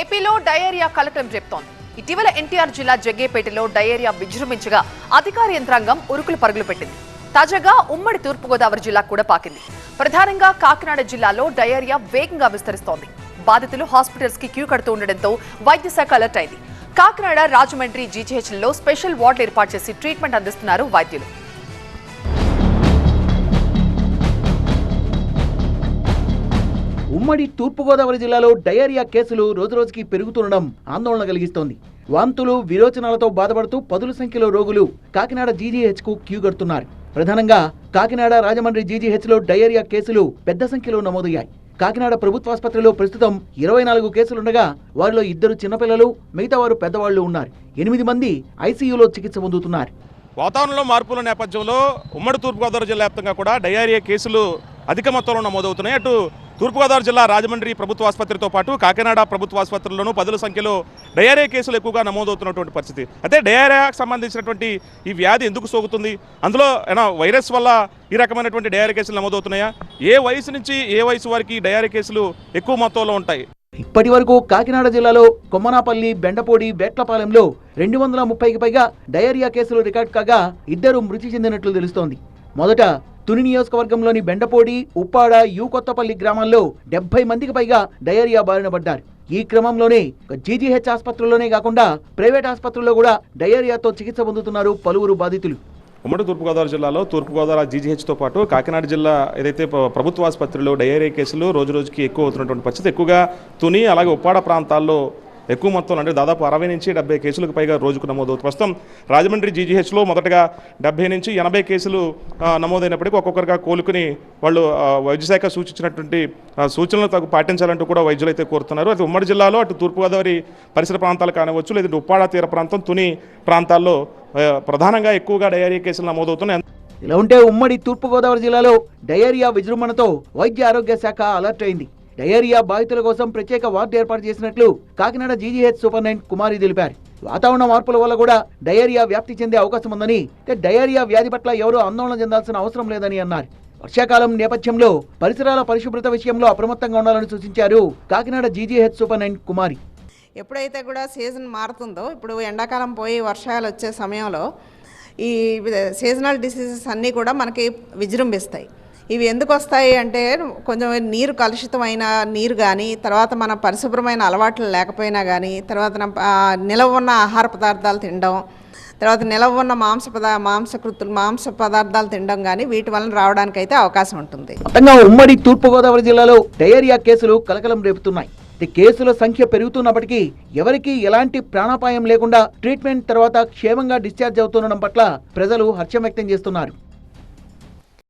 ఏపీలో డయేరియా కలకలం రేపుతోంది. ఇటీవల ఎన్టీఆర్ జిల్లా జగ్గేపేటలో డయేరియా విజృంభించగా అధికార యంత్రాంగం ఉరుకులు పరుగులు పెట్టింది. తాజాగా ఉమ్మడి తూర్పుగోదావరి జిల్లా కూడా పాకింది. ప్రధానంగా కాకినాడ జిల్లాలో డయేరియా వేగంగా విస్తరిస్తోంది. బాధితులు హాస్పిటల్స్కి క్యూ కడుతూ ఉండడంతో వైద్య శాఖ అలర్ట్ అయింది. కాకినాడ రాజమండ్రి జీజీహెచ్లో స్పెషల్ వార్డులు ఏర్పాటు చేసి ట్రీట్మెంట్ అందిస్తున్నారు వైద్యులు. ఉమ్మడి తూర్పుగోదావరి జిల్లాలో డయేరియా కేసులు రోజురోజుకి పెరుగుతుండడం ఆందోళన కలిగిస్తోంది. వాంతులు విరోచనాలతో బాధపడుతూ పదుల సంఖ్యలో రోగులు కాకినాడ జీజీహెచ్కు క్యూ కడుతున్నారు. ప్రధానంగా కాకినాడ రాజమండ్రి జీజీహెచ్లో డయేరియా కేసులు పెద్ద సంఖ్యలో నమోదయ్యాయి. కాకినాడ ప్రభుత్వాసుపత్రిలో ప్రస్తుతం ఇరవై నాలుగు కేసులుండగా వారిలో ఇద్దరు చిన్నపిల్లలు మిగతా వారు పెద్దవాళ్ళు ఉన్నారు. ఎనిమిది మంది ఐసీయూలో చికిత్స పొందుతున్నారు. వాతావరణంలో మార్పుల నేపథ్యంలో ఉమ్మడి తూర్పుగోదావరి జిల్లా వ్యాప్తంగా కూడా డయేరియా కేసులు అధిక మొత్తంలో నమోదవుతున్నాయి. అటు తూర్పుగోదావరి జిల్లా రాజమండ్రి ప్రభుత్వ ఆసుపత్రితో పాటు కాకినాడ ప్రభుత్వ ఆసుపత్రుల్లోనూ పదుల సంఖ్యలో డయారియా కేసులు ఎక్కువగా నమోదవుతున్నటువంటి పరిస్థితి. అయితే డయారియాకు సంబంధించినటువంటి ఈ వ్యాధి ఎందుకు సోకుతుంది? అందులో ఏనా వైరస్ వల్ల ఈ రకమైనటువంటి డయారియా కేసులు నమోదవుతున్నాయా? ఏ వయసు నుంచి ఏ వయసు వారికి డయారియా కేసులు ఎక్కువ మొత్తంలో ఉంటాయి? ఇప్పటి వరకు కాకినాడ జిల్లాలో కొమ్మనాపల్లి బెండపోడి బేట్లపాలెంలో రెండు వందల ముప్పైకి పైగా డయేరియా కేసులు రికార్డ్ కాగా ఇద్దరు మృతి చెందినట్లు తెలుస్తోంది. మొదట తుని నియోజకవర్గంలోని బెండపోడి ఉప్పాడ యూ కొత్తపల్లి గ్రామాల్లో డెబ్బై మందికి పైగా డయేరియా బారిన పడ్డారు. ఈ క్రమంలోనే జీజీహెచ్ ఆసుపత్రుల్లోనే కాకుండా ప్రైవేట్ ఆసుపత్రుల్లో కూడా డయేరియాతో చికిత్స పొందుతున్నారు పలువురు బాధితులు. ఉమ్మడి తూర్పుగోదావరి జిల్లాలో తూర్పుగోదావరి జీజీహెచ్తో పాటు కాకినాడ జిల్లా ఏదైతే ప్రభుత్వ ఆసుపత్రిలో డయేరియా కేసులు రోజు రోజుకి ఎక్కువ అవుతున్నటువంటి పరిస్థితి ఎక్కువగా తుని అలాగే ఉప్పాడ ప్రాంతాల్లో ఎక్కువ మొత్తంలో అంటే దాదాపు అరవై నుంచి డెబ్బై కేసులకు పైగా రోజుకు నమోదవుతుంది ప్రస్తుతం రాజమండ్రి జీజీహెచ్లో మొదటగా డెబ్బై నుంచి ఎనభై కేసులు నమోదైనప్పటికీ ఒక్కొక్కరిగా కోలుకుని వాళ్ళు వైద్యశాఖ వైద్య శాఖ సూచించినటువంటి సూచనలు తగు పాటించాలంటూ కూడా వైద్యులు అయితే కోరుతున్నారు. అది ఉమ్మడి జిల్లాలో అటు తూర్పుగోదావరి పరిసర ప్రాంతాలు కానివచ్చు లేదంటే ఉప్పాడ తీర ప్రాంతం తుని ప్రాంతాల్లో ప్రధానంగా ఎక్కువగా డయేరియా కేసులు నమోదవుతున్నాయి. ఇలా ఉంటే ఉమ్మడి తూర్పుగోదావరి జిల్లాలో డయేరియా విజృంభణతో వైద్య ఆరోగ్య శాఖ అలర్ట్ అయింది. డయేరియా బాధితుల కోసం ప్రత్యేక వార్డు ఏర్పాటు చేసినట్లు కాకినాడ జీజీహెచ్ సూపరింటెండెంట్ కుమారి తెలిపారు. వాతావరణ మార్పుల వల్ల కూడా డయేరియా వ్యాప్తి చెందే అవకాశం ఉందని డయేరియా వ్యాధి పట్ల ఎవరూ ఆందోళన చెందాల్సిన అవసరం లేదని అన్నారు. వర్షాకాలం నేపథ్యంలో పరిసరాల పరిశుభ్రత విషయంలో అప్రమత్తంగా ఉండాలని సూచించారు కాకినాడ జీజీహెచ్ సూపరింటెండెంట్ కుమారి. ఎప్పుడైతే కూడా సీజన్ మారుతుందో ఇప్పుడు ఎండాకాలం పోయి వర్షాలు వచ్చే సమయంలో ఈ సీజనల్ డిసీజెస్ అన్నీ కూడా మనకి విజృంభిస్తాయి. ఇవి ఎందుకు వస్తాయి అంటే కొంచెం నీరు కలుషితమైన నీరు కానీ తర్వాత మన పరిశుభ్రమైన అలవాట్లు లేకపోయినా కానీ తర్వాత నిలవ ఉన్న ఆహార పదార్థాలు తినడం తర్వాత నిలవ ఉన్న మాంస పదా మాంసకృతులు మాంస పదార్థాలు తినడం కానీ వీటి వలన రావడానికి అయితే అవకాశం ఉంటుంది. మొత్తంగా ఉమ్మడి తూర్పుగోదావరి జిల్లాలో డయేరియా కేసులు కలకలం రేపుతున్నాయి. కేసుల సంఖ్య పెరుగుతున్నప్పటికీ ఎవరికీ ఎలాంటి ప్రాణాపాయం లేకుండా ట్రీట్మెంట్ తర్వాత క్షేమంగా డిశ్చార్జ్ అవుతుండడం పట్ల ప్రజలు హర్షం వ్యక్తం చేస్తున్నారు.